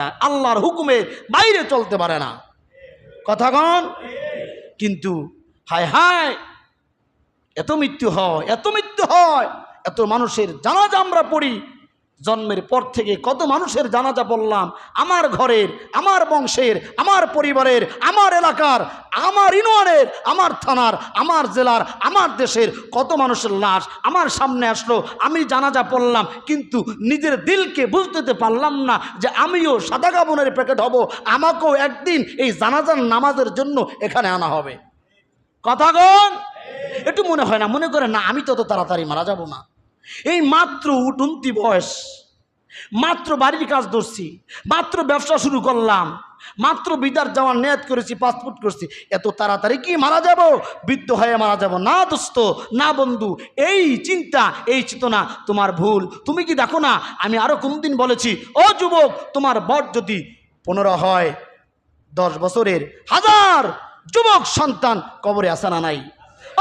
আল্লাহর হুকুমে বাইরে চলতে পারে না। কথা কথাগণ কিন্তু হায় হায়, এত মৃত্যু হয়, এত মৃত্যু হয়, এত মানুষের জানাজা আমরা পড়ি জন্মের পর থেকে কত মানুষের জানাজা পড়লাম, আমার ঘরের, আমার বংশের, আমার পরিবারের, আমার এলাকার, আমার ইউনিয়নের, আমার থানার, আমার জেলার, আমার দেশের কত মানুষের লাশ আমার সামনে আসলো, আমি জানাজা পড়লাম, কিন্তু নিজের দিলকে বুঝতে পারলাম না যে আমিও সাদা কাবনের প্যাকেট হব, আমাকেও একদিন এই জানাজার নামাজের জন্য এখানে আনা হবে। কথাগণ একটু মনে হয় না, মনে করে না, আমি তত তাড়াতাড়ি মারা যাব না। এই মাত্র উঠন্তি বয়স। মাত্র বাড়ির কাজ ধরছি, মাত্র ব্যবসা শুরু করলাম, মাত্র বিদার যাওয়ার নেয়াত করেছি, পাসপোর্ট করছি। এত তাড়াতাড়ি কি মারা যাব? বৃদ্ধ হয়ে মারা যাব। না দোস্ত, না বন্ধু, এই চিন্তা, এই চেতনা তোমার ভুল। তুমি কি দেখো না, আমি আরও কোনদিন বলেছি, ও যুবক, তোমার বট যদি পনেরো হয়, দশ বছরের হাজার যুবক সন্তান কবরে আসে না নাই?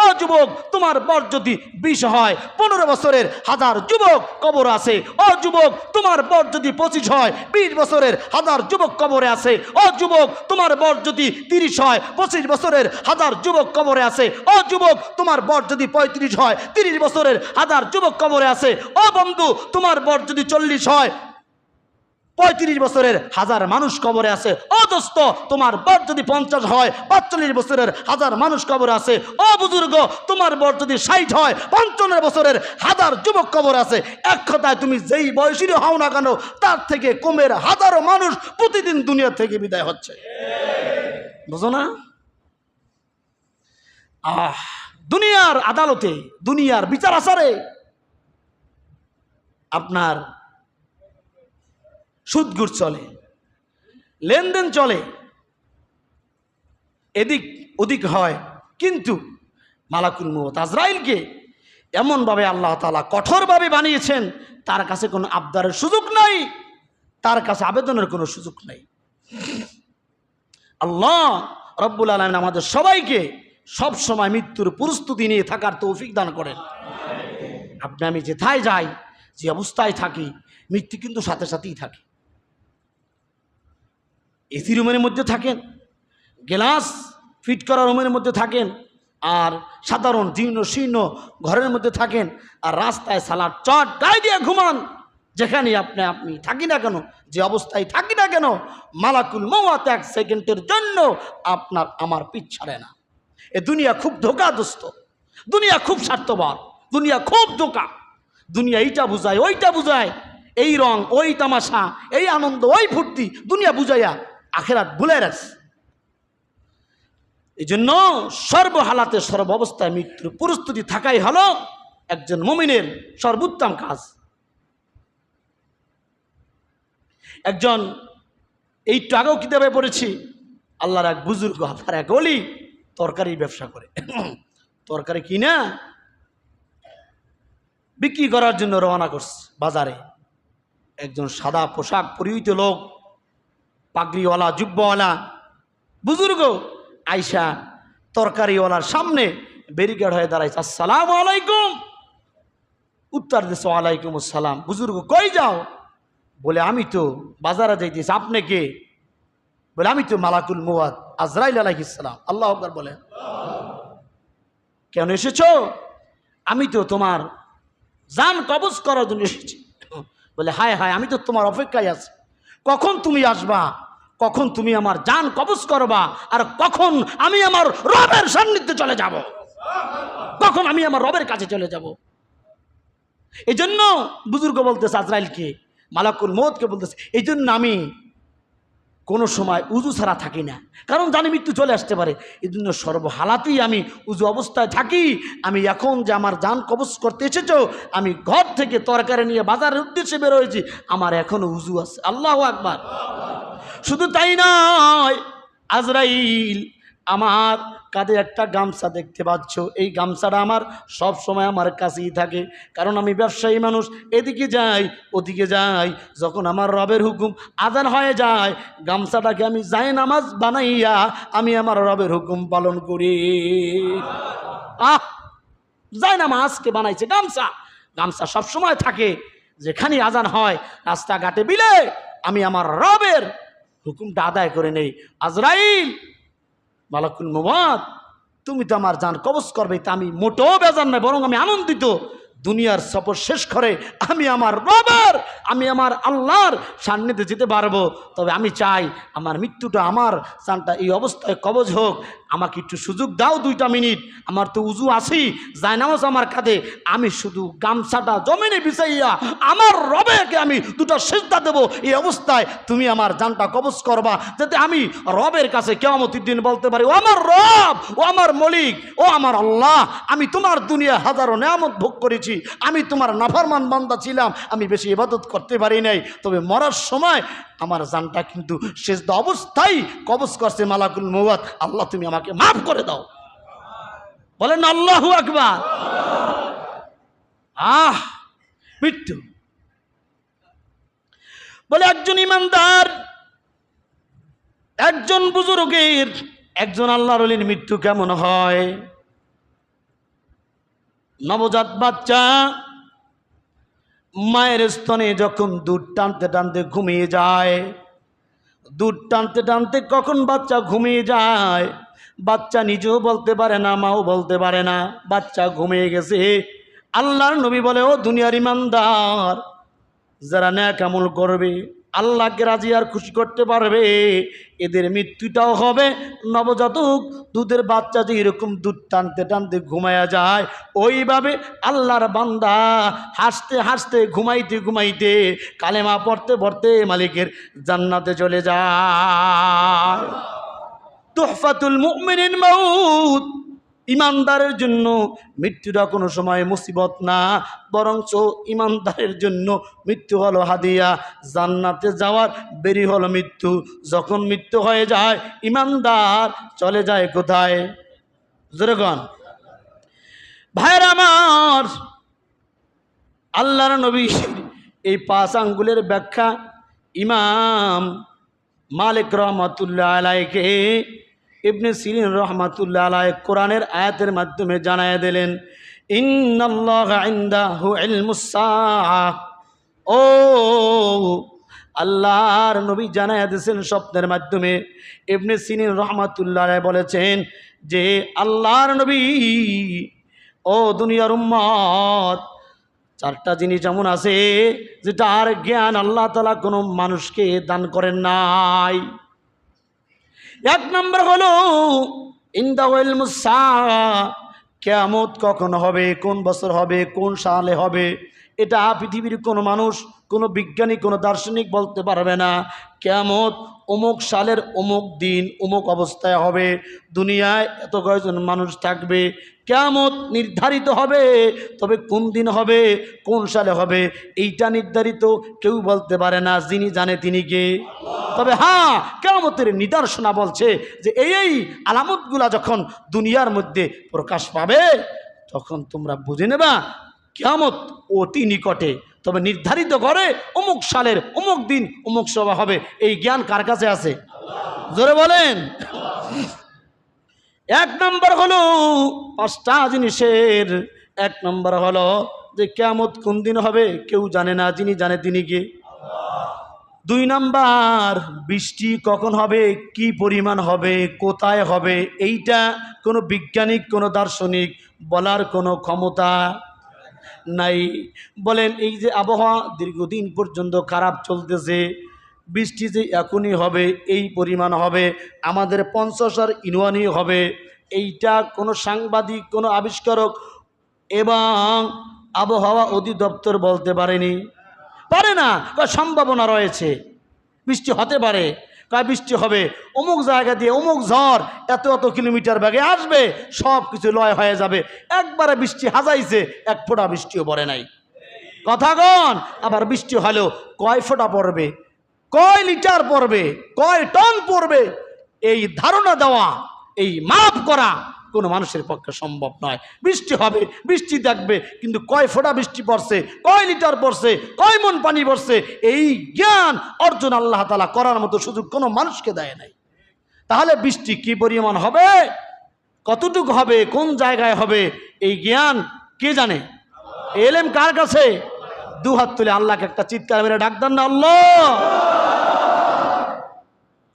ও যুবক, তোমার বর যদি বিষ হয়, পনেরো বছরের হাজার যুবক কবর আছে। ও যুবক, তোমার বর যদি পঁচিশ হয়, বিশ বছরের হাজার যুবক কবরে আছে। ও যুবক, তোমার বর যদি তিরিশ হয়, পঁচিশ বছরের হাজার যুবক কবরে আছে। ও যুবক, তোমার বর যদি পঁয়ত্রিশ হয়, তিরিশ বছরের হাজার যুবক কবরে আছে। ও বন্ধু, তোমার বর যদি চল্লিশ হয় পঁয়ত্রিশ বছরের হাজার মানুষ কবরে আছে। ও দোস্ত, তোমার বর যদি পঞ্চাশ হয়, পাঁচচল্লিশ বছরের হাজার মানুষ কবরে আছে। ও বুজুর্গ, তোমার বর যদি ষাট হয়, পঞ্চান্ন বছরের হাজার যুবক কবর আছে। এক কথায় তুমি যেই বয়সীরই হও না কেন, তার থেকে কমের হাজারো মানুষ প্রতিদিন দুনিয়া থেকে বিদায় হচ্ছে। বুঝো না? আহ, দুনিয়ার আদালতে, দুনিয়ার বিচার আসারে আপনার সুদগুর চলে, লেনদেন চলে, এদিক ওদিক হয়। কিন্তু মালাকুল মত আজরাইলকে এমনভাবে আল্লাহ তালা কঠোরভাবে বানিয়েছেন, তার কাছে কোনো আবদারের সুযোগ নাই, তার কাছে আবেদনের কোনো সুযোগ নাই। আল্লাহ রব্বুল আলমিন আমাদের সবাইকে সব সময় মৃত্যুর প্রস্তুতি নিয়ে থাকার তৌফিক দান করেন। আপনি আমি যেথায় যাই, যে অবস্থায় থাকি, মৃত্যু কিন্তু সাথে সাথেই থাকে। এসি রুমের মধ্যে থাকেন গ্লাস ফিট করা রুমের মধ্যে থাকেন, আর সাধারণ জীর্ণ শীর্ণ ঘরের মধ্যে থাকেন, আর রাস্তায় সালাদ, চট গায়ে দিয়ে ঘুমান যেখানে আপনি আপনি থাকি না কেন, যে অবস্থায় থাকি না কেন, মালাকুল মৌয়াত এক সেকেন্ডের জন্য আপনার, আমার পিছ ছাড়ে না। এ দুনিয়া খুব ধোকা দোস্ত দুনিয়া খুব স্বার্থপর, দুনিয়া খুব ধোকা, দুনিয়া এইটা বুঝায়, ওইটা বুঝায়, এই রং, ওই তামাশা, এই আনন্দ, ওই ফুর্তি, দুনিয়া বুঝাইয়া আখেরাত ভুলে রাখছে এই জন্য সর্বহালাতে সর্ব অবস্থায় মৃত্যুর প্রস্তুতি থাকাই হলো একজন মমিনের সর্বোত্তম কাজ। একজন, এইটু আগেও কিতাবে পড়েছি, আল্লাহর এক বুজুর্গ আপনার এক অলি তরকারি ব্যবসা করে। তরকারি কিনা বিক্রি করার জন্য রওনা করছে বাজারে। একজন সাদা পোশাক পরিহিত লোক পাগড়িওয়ালা, জুব্বওয়ালা। বুজুর্গ, আইসা তরকারিওয়ালার সামনে ব্যারিকেড হয়ে দাঁড়াইছে। আসসালাম আলাইকুম। উত্তর দিস ওয়ালাইকুম আসসালাম। বুজুর্গ, কই যাও? বলে, আমি তো বাজারে যাইতেছি। আপনি কে? বলে, আমি তো মালাকুল মুয়াদ আজরাইল আলাইহিসালাম আল্লাহ আকবর বলে। কেন এসেছ? আমি তো তোমার জান কবজ করার জন্য এসেছি। বলে, হায় হায়, আমি তো তোমার অপেক্ষায় আছি। কখন তুমি আসবা? কখন তুমি আমার যান কবজ করবা? আর কখন আমি আমার রবের সান্নিধ্যে চলে যাব? কখন আমি আমার রবের কাছে চলে যাব? এই জন্য বুজুর্গ বলতেছে আজরাইলকে, মালাকুল মোদকে বলতেছে এই জন্য আমি কোনো সময় উজু ছাড়া থাকি না। কারণ জানি মৃত্যু চলে আসতে পারে। এই জন্য সর্বহালাতেই আমি উজু অবস্থায় থাকি। আমি এখন যে আমার যান কবচ করতে এসেছ, আমি ঘর থেকে তরকারি নিয়ে বাজারের উদ্দেশ্যে বেরোয়েছি আমার এখনও উজু আছে। আল্লাহ একবার শুধু তাই নয়, আজরাইল, আমার কাঁধে একটা গামছা দেখতে পাচ্ছ। এই গামছাটা আমার সব সময় আমার কাছেই থাকে। কারণ আমি ব্যবসায়ী মানুষ, এদিকে যাই, ওদিকে যাই, যখন আমার রবের হুকুম আদান হয়ে যায়, গামছাটাকে আমি যাই নামাজ বানাইয়া আমি আমার রবের হুকুম পালন করি। আহ! যাই নামাজকে বানাইছে গামছা। গামছা সব সময় থাকে যেখানে আজান হয়, রাস্তাঘাটে বিলে আমি আমার রবের হুকুমটা আদায় করে নেই। আজরাইল মালাকুল মোবাদ তুমি তো আমার যান কবজ করবে, তা আমি মোটেও বেজান নয়, বরং আমি আনন্দিত। দুনিয়ার সফর শেষ করে আমি আমার রবার, আমি আমার আল্লাহর সান্নিধ্যে যেতে পারব। তবে আমি চাই আমার মৃত্যুটা আমার চানটা এই অবস্থায় কবজ হোক। আমাকে একটু সুযোগ দাও দুইটা মিনিট। আমার তো উজু আছি জায়নামাজ আমার কাঁধে। আমি শুধু গামছাটা জমিনে বিছাইয়া আমার রবেকে আমি দুটো সেজদা দেবো। এই অবস্থায় তুমি আমার জানটা কবজ করবা, যাতে আমি রবের কাছে কেমতির দিন বলতে পারি, ও আমার রব, ও আমার মলিক, ও আমার আল্লাহ, আমি তোমার দুনিয়া হাজারো নেয়ামত ভোগ করেছি। আমি তোমার নাফারমান বান্দা ছিলাম, আমি বেশি ইবাদত করতে পারি নাই। তবে মরার সময় আমার জানটা কিন্তু শেষ অবস্থায় কবজ করছে মালাকুল মৌয়াত আল্লাহ তুমি আমাকে মাফ করে দাও। বলেন আল্লাহ আকবার। আহ, মৃত্যু। বলে একজন ইমানদার, একজন বুজুর্গের, একজন আল্লাহর মৃত্যু কেমন হয়? নবজাত বাচ্চা মায়ের স্তনে যখন দুধ টানতে টানতে ঘুমিয়ে যায়, দুধ টানতে টানতে কখন বাচ্চা ঘুমিয়ে যায়? বাচ্চা নিজেও বলতে পারে না, মাও বলতে পারে না। বাচ্চা ঘুমিয়ে গেছে। আল্লাহর নবী বলে, ও দুনিয়ার ইমানদার, যারা ন্যাক আমল করবে, আল্লাহকে রাজি আর খুশি করতে পারবে, এদের মৃত্যুটাও হবে। নবজাতক দুধের বাচ্চা যে এরকম দুধ টানতে টানতে ঘুমায়া যায়, ওইভাবে আল্লাহর বান্দা হাসতে হাসতে, ঘুমাইতে ঘুমাইতে কালেমা পড়তে পড়তে মালিকের জান্নাতে চলে যায়। তোহফাতুল মুমিনিন মাউত। ইমানদারের জন্য মৃত্যুটা কোনো সময় মুসিবত না, বরঞ্চ ইমানদারের জন্য মৃত্যু হলো হাদিয়া। জান্নাতে যাওয়ার বেরি হলো মৃত্যু। যখন মৃত্যু হয়ে যায়, ইমানদার চলে যায় কোথায়? যেরকম ভাইয়ের আমার, আল্লাহর নবী এই পাঁচ আঙ্গুলের ব্যাখ্যা ইমাম মালিক রহমতুল্লাহ আলাইকে ইবনে সিরিন রহমাতুল্লাহ আলাই কোরআনের আয়াতের মাধ্যমে জানায় দিলেন ও আল্লাহর নবী জানায় দিয়েছেন স্বপ্নের মাধ্যমে। ইবনে সিরিন রহমাতুল্লাহ বলেছেন যে, আল্লাহর নবী, ও দুনিয়ার উম্মত, চারটা জিনিস এমন আছে যেটা আর জ্ঞান আল্লাহ তালা কোনো মানুষকে দান করেন নাই। এক নম্বর হলো ইন্দাওয়েল মুসা কেয়ামত কখন হবে, কোন বছর হবে, কোন সালে হবে, এটা পৃথিবীর কোনো মানুষ, কোনো বিজ্ঞানী, কোনো দার্শনিক বলতে পারবে না। কেয়ামত অমুক সালের অমুক দিন অমুক অবস্থায় হবে। দুনিয়ায় এত কয়েকজন মানুষ থাকবে? কেয়ামত নির্ধারিত হবে, তবে কোন দিন হবে, কোন সালে হবে, এইটা নির্ধারিত কেউ বলতে পারে না, যিনি জানে তিনি কে। তবে হ্যাঁ কেয়ামতের নিদর্শনা বলছে যে এই এই আলামতগুলা যখন দুনিয়ার মধ্যে প্রকাশ পাবে, তখন তোমরা বুঝে নেবা, কেয়ামত অতি নিকটে। তবে নির্ধারিত করে অমুক সালের অমুক দিন অমুক সভা হবে। এই জ্ঞান কার কাছে আছে? জোরে বলেন। এক নম্বর হলো পাঁচটা জিনিসের। এক নম্বর হলো যে কেয়ামত কোন দিন হবে কেউ জানে না যিনি জানে তিনি কে। দুই নাম্বার, বৃষ্টি কখন হবে, কি পরিমাণ হবে, কোথায় হবে, এইটা কোনো বিজ্ঞানিক, কোনো দার্শনিক বলার কোনো ক্ষমতা নাই। বলেন, এই যে আবহাওয়া দীর্ঘদিন পর্যন্ত খারাপ চলতেছে, বৃষ্টি যে এখনই হবে, এই পরিমাণ হবে, আমাদের পঞ্চাশার ইনওয়ানি হবে, এইটা কোনো সাংবাদিক, কোনো আবিষ্কারক এবং আবহাওয়া অধিদপ্তর বলতে পারেনি। পারে না সম্ভাবনা রয়েছে, বৃষ্টি হতে পারে। কয় বৃষ্টি হবে। অমুক জায়গা দিয়ে অমুক ঝড়, এত এত কিলোমিটার ব্যাগে আসবে, সব কিছু লয় হয়ে যাবে। একবারে বৃষ্টি হাজাইছে, এক ফোঁটা বৃষ্টিও পড়ে নাই। কথা কথাগণ আবার বৃষ্টি হলেও কয় ফোঁটা পড়বে? কয় লিটার পড়বে? কয় টন পড়বে? এই ধারণা দেওয়া, এই মাপ করা কোনো মানুষের পক্ষে সম্ভব নয়। বৃষ্টি হবে, বৃষ্টি দেখবে, কিন্তু কয় ফোটা বৃষ্টি পড়ছে, কয় লিটার পড়ছে, কয় মন পানি পড়ছে এই জ্ঞান অর্জন আল্লাহ তালা করার মতো সুযোগ কোনো মানুষকে দেয় নাই। তাহলে বৃষ্টি কি পরিমাণ হবে? কতটুকু হবে? কোন জায়গায় হবে? এই জ্ঞান কে জানে? এলেম কার কাছে? দু হাত তুলে আল্লাহকে একটা চিৎকার মেরে ডাক দেন না আল্লাহ।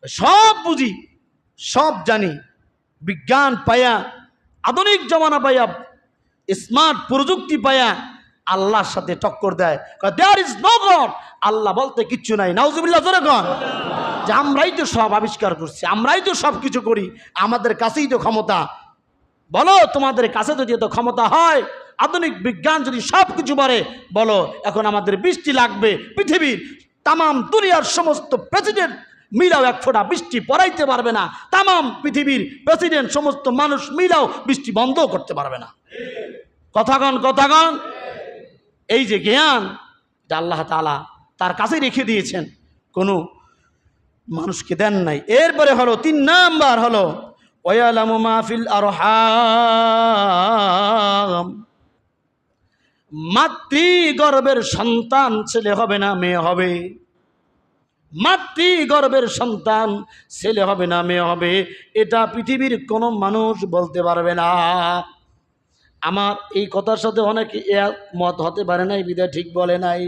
সব বুঝি, সব জানি। বিজ্ঞান পায়া, আধুনিক জমানা পায়া স্মার্ট প্রযুক্তি পায়া, আল্লাহর সাথে টক্কর দেয়। There is no God Allah বলতে কিচ্ছু নাই। নাউজুবিল্লাহ, জোরে কন। যে আমরাই তো সব আবিষ্কার করছি, আমরাই তো সব কিছু করি, আমাদের কাছেই তো ক্ষমতা। বলো, তোমাদের কাছে যদি এত ক্ষমতা হয়, আধুনিক বিজ্ঞান যদি সব কিছু পারে, বলো, এখন আমাদের বৃষ্টি লাগবে, পৃথিবীর তামাম দুনিয়ার সমস্ত প্রেসিডেন্ট মিলাও এক ফোঁটা বৃষ্টি পড়াইতে পারবে না। তামাম পৃথিবীর প্রেসিডেন্ট, সমস্ত মানুষ মিলাও বৃষ্টি বন্ধ করতে পারবে না। কথাগণ কথাগণ এই যে জ্ঞান যা আল্লাহ তালা তার কাছে রেখে দিয়েছেন। কোনো মানুষকে দেন নাই। এরপরে হলো, তিন নাম্বার হলো, ওয়ালামু মাহফিল মাতৃ গর্বের সন্তান ছেলে হবে না, মেয়ে হবে। মাতৃ গর্বের সন্তান, ছেলে হবে না, মেয়ে হবে, এটা পৃথিবীর কোনো মানুষ বলতে পারবে না। আমার এই কথার সাথে অনেকে মত হতে পারে নাই, বিদায় ঠিক বলে নাই।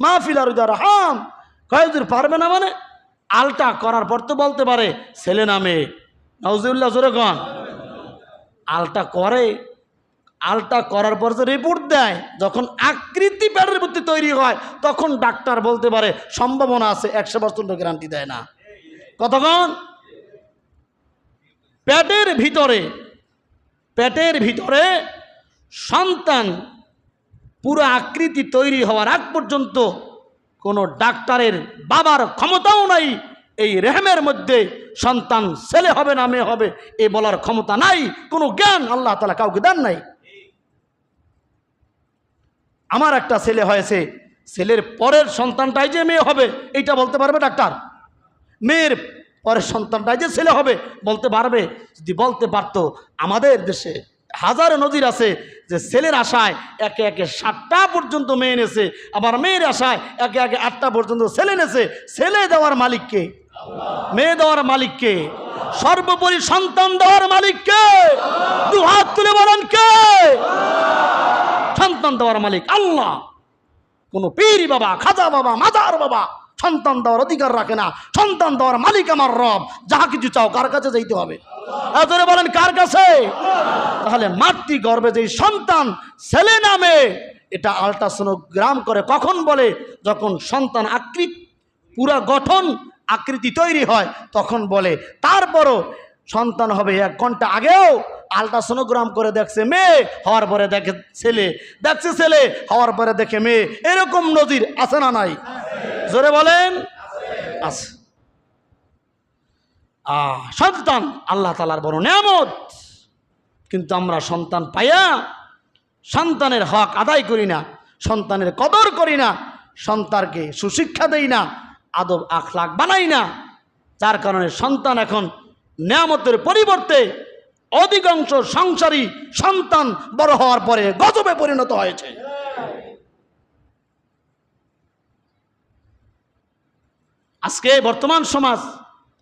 মাহফিল আর উদার হাম কয়েকদিন পারবে না মানে? আলটা করার পর তো বলতে পারে, ছেলে না মেয়ে। নজরুল্লাহ জোরে কন। আলটা করে আলটা করার পর যে রিপোর্ট দেয়, যখন আকৃতি প্যাডের প্রতি তৈরি হয়, তখন ডাক্তার বলতে পারে, সম্ভাবনা আছে একশো পার্সেন্ট গ্যারান্টি দেয় না। কতক্ষণ পেটের ভিতরে পেটের ভিতরে সন্তান পুরো আকৃতি তৈরি হওয়ার আগ পর্যন্ত কোনো ডাক্তারের বাবার ক্ষমতাও নাই, এই রেহেমের মধ্যে সন্তান ছেলে হবে না, মেয়ে হবে, এ বলার ক্ষমতা নাই, কোনো জ্ঞান আল্লাহ তালা কাউকে দেন নাই। আমার একটা ছেলে হয়েছে, ছেলের পরের সন্তানটাই যে মেয়ে হবে, এইটা বলতে পারবে ডাক্তার? মেয়ের পরের সন্তানটাই যে ছেলে হবে, বলতে পারবে? যদি বলতে পারতো, আমাদের দেশে হাজার নজির আছে যে ছেলের আশায় একে একে সাতটা পর্যন্ত মেয়ে এনেছে, আবার মেয়ের আশায় একে একে আটটা পর্যন্ত ছেলে এনেছে। ছেলে দেওয়ার মালিককে মেয়ে দেওয়ার মালিককে, সর্বোপরি সন্তান দেওয়ার মালিককে, দু হাত তুলে বলেন কে? সন্তান দেওয়ার মালিক আল্লাহ। কোনো পীর বাবা, খাজা বাবা, মাজার বাবা সন্তান দেওয়ার অধিকার রাখে না। সন্তান দেওয়ার মালিক আমার রব। যাহা কিছু চাও কার কাছে যাইতে হবে? এতরে বলেন, কার কাছে? তাহলে মাতৃ গর্বে যে সন্তান ছেলে নামে, এটা আলট্রাসোনোগ্রাম করে কখন বলে? যখন সন্তান আকৃত, পুরা গঠন আকৃতি তৈরি হয়, তখন বলে, তারপরও সন্তান হবে এক ঘণ্টা আগেও আলট্রাসোনোগ্রাম করে দেখছে মেয়ে, হওয়ার পরে দেখে ছেলে, দেখছে ছেলে, হওয়ার পরে দেখে মেয়ে। এরকম নজির আছে না নাই? জোরে বলেন? আছে। সন্তান আল্লাহ তালার বড় নিয়ামত। কিন্তু আমরা সন্তান পাইয়া সন্তানের হক আদায় করি না, সন্তানের কদর করি না, সন্তানকে সুশিক্ষা দেই না আদব আখলাক বানাই না। যার কারণে সন্তান এখন নিয়ামতের পরিবর্তে অধিকাংশ সংসারী সন্তান বড় হওয়ার পরে গজবে পরিণত হয়েছে। আজকে বর্তমান সমাজ,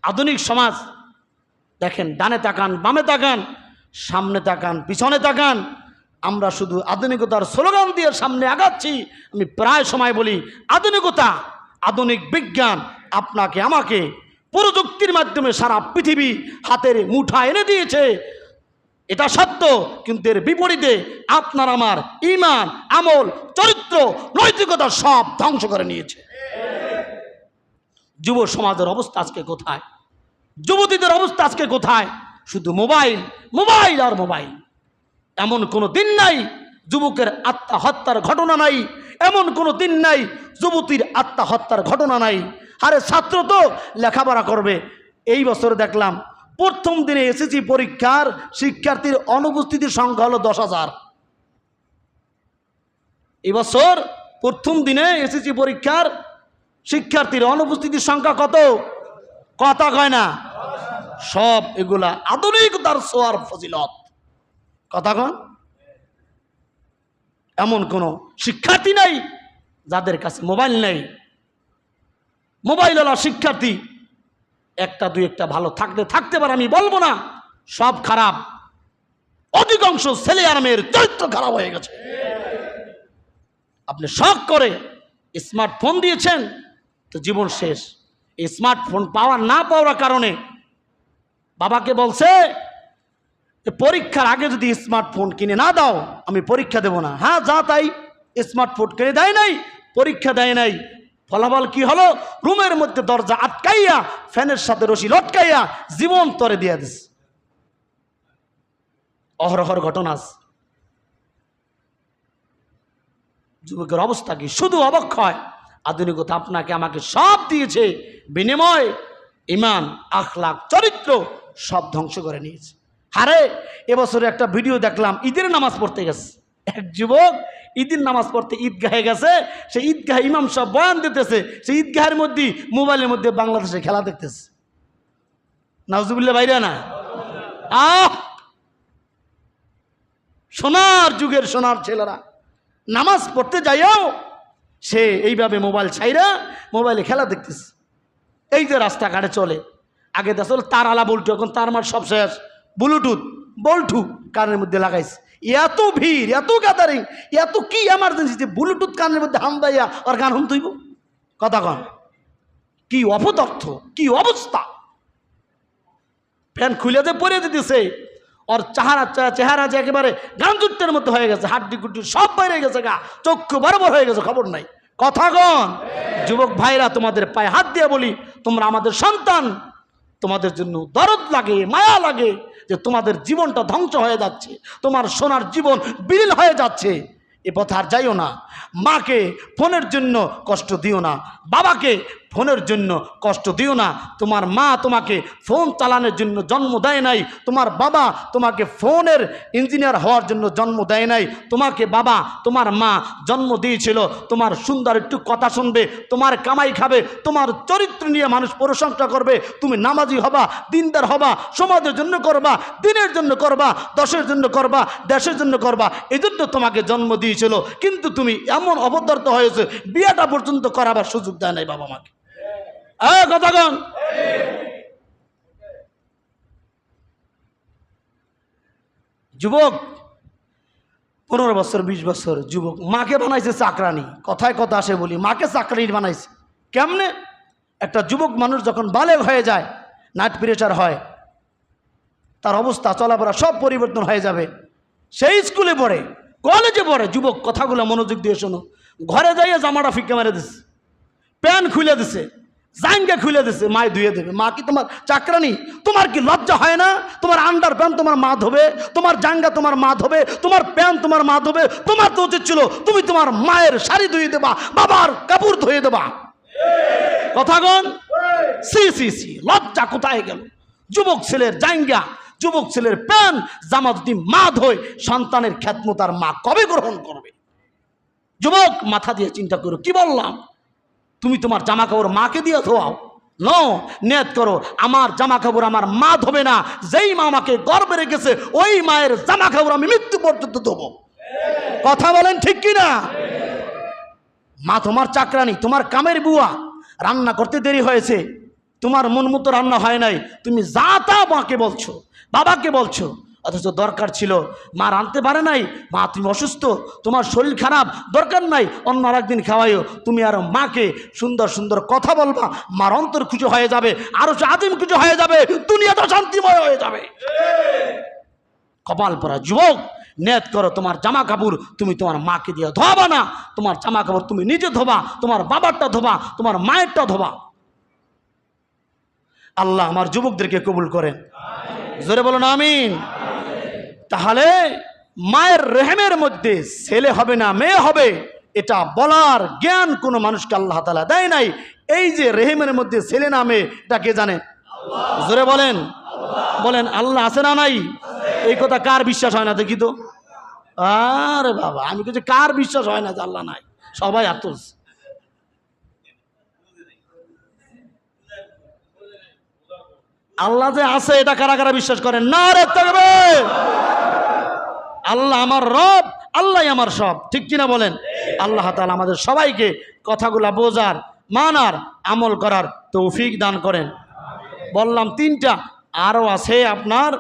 আধুনিক সমাজ, দেখেন, ডানে তাকান, বামে তাকান, সামনে তাকান, পিছনে তাকান, আমরা শুধু আধুনিকতার স্লোগান দিয়ে সামনে আগাচ্ছি। আমি প্রায় সময় বলি, আধুনিকতা আধুনিক বিজ্ঞান আপনাকে, আমাকে প্রযুক্তির মাধ্যমে সারা পৃথিবী হাতের মুঠা এনে দিয়েছে। এটা সত্য, কিন্তু এর বিপরীতে আপনার আমার ইমান, আমল, চরিত্র, নৈতিকতা সব ধ্বংস করে নিয়েছে। যুব সমাজের অবস্থা আজকে কোথায়? যুবতীদের অবস্থা আজকে কোথায়? শুধু মোবাইল মোবাইল আর মোবাইল। এমন কোনো দিন নাই, যুবকের আত্মহত্যার ঘটনা নাই এমন কোনো দিন নাই, যুবতীর আত্মহত্যার ঘটনা নাই। আরে ছাত্র তো লেখাপড়া করবে। এই বছর দেখলাম, প্রথম দিনে এসএসসি পরীক্ষার শিক্ষার্থীর অনুপস্থিতির সংখ্যা হলো দশ হাজার। এবছর প্রথম দিনে এসএসসি পরীক্ষার শিক্ষার্থীর অনুপস্থিতির সংখ্যা কত? কথা কয় না। সব এগুলা আধুনিকতার সোয়ার ফজিলত। কথা কন। এমন কোনো শিক্ষার্থী নাই যাদের কাছে মোবাইল নেই। মোবাইলওয়ালা শিক্ষার্থী একটা দুই একটা ভালো থাকতে থাকতে পারে, আমি বলব না, সব খারাপ। অধিকাংশ ছেলে আর মেয়ের চরিত্র খারাপ হয়ে গেছে। আপনি শখ করে স্মার্টফোন দিয়েছেন, তো জীবন শেষ। স্মার্টফোন পাওয়ার না পাওয়ার কারণে বাবাকে বলছে পরীক্ষার আগে যদি স্মার্টফোন কিনে না দাও, আমি পরীক্ষা দেব না। হ্যাঁ যা তাই। স্মার্টফোন কিনে দেয় নাই, পরীক্ষা দেয় নাই। ফলাফল কি হলো? রুমের মধ্যে দরজা আটকাইয়া, ফ্যানের সাথে রশি লটকাইয়া জীবন তরে দিয়ে দিস অহরহর ঘটনা যুবকের অবস্থা কি? শুধু অবক্ষয়। আধুনিকতা আপনাকে, আমাকে সব দিয়েছে। বিনিময়, ইমান, আখলাখ, চরিত্র সব ধ্বংস করে নিয়েছে। হারে, এবছরে একটা ভিডিও দেখলাম, ঈদের নামাজ পড়তে গেছে। এক যুবক ঈদের নামাজ পড়তে ঈদগাহে গেছে, সে ঈদগাহে ইমাম সব বয়ান দিতেছে, সে ঈদগাহের মধ্যেই মোবাইলের মধ্যে বাংলাদেশে খেলা দেখতেছে। নাউজুবিল্লা বাইরে না? আহ! সোনার যুগের সোনার ছেলেরা, নামাজ পড়তে যাইও সে এইভাবে মোবাইল ছাইরা মোবাইলে খেলা দেখতেছে। এই যে রাস্তাঘাটে চলে, আগে দেখল তার আলা বল্টু এখন তার মার সব শেষ। ব্লুটুথ, বল্টু কানের মধ্যে লাগাইছে। এত ভিড়, এত গ্যাদারিং এত কি এমার্জেন্সি যে ব্লুটুথ কানের মধ্যে হাম দাইয়া আর গান হুম তুইব কথা কন। কি অপদার্থ কি অবস্থা? ফ্যান খুলে যে পরে দিতেছে, ওর চাহারা চেহারা যে একেবারে গাঞ্জুটের মতো হয়ে গেছে, হাড্ডি গুড্ডি সব বাইরে গেছে গা, চক্ষু বরাবর হয়ে গেছে, খবর নাই। কথা কন। যুবক ভাইরা, তোমাদের পায়ে হাত দিয়ে বলি, তোমরা আমাদের সন্তান, তোমাদের জন্য দরদ লাগে, মায়া লাগে যে তোমাদের জীবনটা ধ্বংস হয়ে যাচ্ছে, তোমার সোনার জীবন বিলীন হয়ে যাচ্ছে। এ পথে আর যাইও না। মাকে ফোনের জন্য কষ্ট দিও না। বাবাকে ফোনের জন্য কষ্ট দিও না। তোমার মা তোমাকে ফোন চালানোর জন্য জন্ম দেয় নাই। তোমার বাবা তোমাকে ফোনের ইঞ্জিনিয়ার হওয়ার জন্য জন্ম দেয় নাই। তোমাকে বাবা, তোমার মা জন্ম দিয়েছিল। তোমার সুন্দর একটু কথা শুনবে, তোমার কামাই খাবে, তোমার চরিত্র নিয়ে মানুষ প্রশংসা করবে। তুমি নামাজি হবা, দিনদার হবা, সমাজের জন্য করবা, দিনের জন্য করবা, দশের জন্য করবা, দেশের জন্য করবা এই জন্য তোমাকে জন্ম দিয়েছিল। কিন্তু তুমি এমন অবদার্থ হয়েছে, বিয়েটা পর্যন্ত করাবার সুযোগ দেয় নাই বাবা মাকে। কথাগণ যুবক, পনেরো বছর, বিশ বছর, যুবক, মাকে বানাইছে চাকরানি। কথায় কথা আসে বলি, মাকে চাকরানি বানাইছে। কেমনে? একটা যুবক মানুষ যখন বালেগ হয়ে যায়, নাইট প্রেশার হয়, তার অবস্থা, চলাফেরা সব পরিবর্তন হয়ে যাবে। সেই স্কুলে পড়ে, কলেজে পড়ে। যুবক, কথাগুলো মনোযোগ দিয়ে শোনো। ঘরে যাইয়ে জামাটা ফিকে মেরে দিছে। প্যান খুলে দিছে। জাঙ্গা খুলে দিছে, মায় ধুয়ে দেবে। মা কি তোমার চাকরানি? তোমার কি লজ্জা হয় না? তোমার আন্ডার প্যান তোমার মা ধোবে তোমার জাঙ্গা তোমার মা ধোবে তোমার প্যান তোমার মা ধোবে তোমার তো উচিত ছিল তুমি তোমার মায়ের শাড়ি ধুয়ে দেবা, বাবার কাপড় ধুয়ে দেবা। কথাগণ সি সি সি, লজ্জা কোথায় গেল? যুবক ছেলের জাঙ্গা, যুবক ছেলের প্যান জামা যদি মা ধোয় সন্তানের খ্যাতমো তার মা কবে গ্রহণ করবে? যুবক, মাথা দিয়ে চিন্তা করো, কি বললাম? তুমি তোমার জামা কাপড় মাকে দিয়ে ধোয়াও। নেত করো, আমার জামা কাপড় আমার মা ধোবে না। যেই মা আমাকে গর্বে রেখেছে, ওই মায়ের জামা কাপড় আমি মৃত্যু পর্যন্ত ধোবো। কথা বলেন ঠিক কি না মা তোমার চাকরানি, তোমার কামের বুয়া। রান্না করতে দেরি হয়েছে। তোমার মন মতো রান্না হয় নাই। তুমি যা তা মাকে বলছো, বাবাকে বলছো। অথচ দরকার ছিল, মা রাঁধতে পারে নাই? মা, তুমি অসুস্থ, তোমার শরীর খারাপ, দরকার নাই? অন্য আর একদিন খাওয়াইও। তুমি আর মাকে সুন্দর সুন্দর কথা বলবা, মার অন্তর খুঁজো হয়ে যাবে, আরও আদিম খুঁজো হয়ে যাবে, দুনিয়াটা শান্তিময় হয়ে যাবে। কপাল পরা যুবক, নেত করো তোমার জামা কাপড়, তুমি তোমার মাকে দিয়ে ধোয়াবা না। তোমার জামা কাপড় তুমি নিজে ধোবা, তোমার বাবারটা ধোবা, তোমার মায়েরটা ধোবা। আল্লাহ আমার যুবকদেরকে কবুল করেন। জোরে বলো না আমিন। তাহলে মায়ের রেহেমের মধ্যে ছেলে হবে না, মেয়ে হবে, এটা বলার জ্ঞান কোনো মানুষকে আল্লাহ তালা দেয় নাই। এই যে রেহেমের মধ্যে ছেলে না মেয়ে, এটা কে জানে? জোরে বলেন। বলেন, আল্লাহ আছে না নাই? এই কথা কার বিশ্বাস হয় না দেখি তো? আরে বাবা, আমি কিছু কার বিশ্বাস হয় না যে আল্লাহ নাই? সবাই আতস। আল্লাহ যে আছে, এটা কারা কারা বিশ্বাস করেন? না রে তবে আল্লাহ আমার রব আল্লাহ আমার সব। ঠিক কিনা বলেন? আল্লাহ তালা আমাদের সবাইকে কথাগুলা বোঝার, মানার, আমল করার তৌফিক দান করেন। বললাম তিনটা আরও আছে আপনার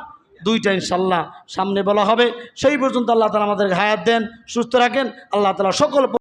দুইটা ইনশাল্লাহ। সামনে বলা হবে, সেই পর্যন্ত আল্লাহ তালা আমাদের হায়াত দেন, সুস্থ রাখেন, আল্লাহ তালা সকল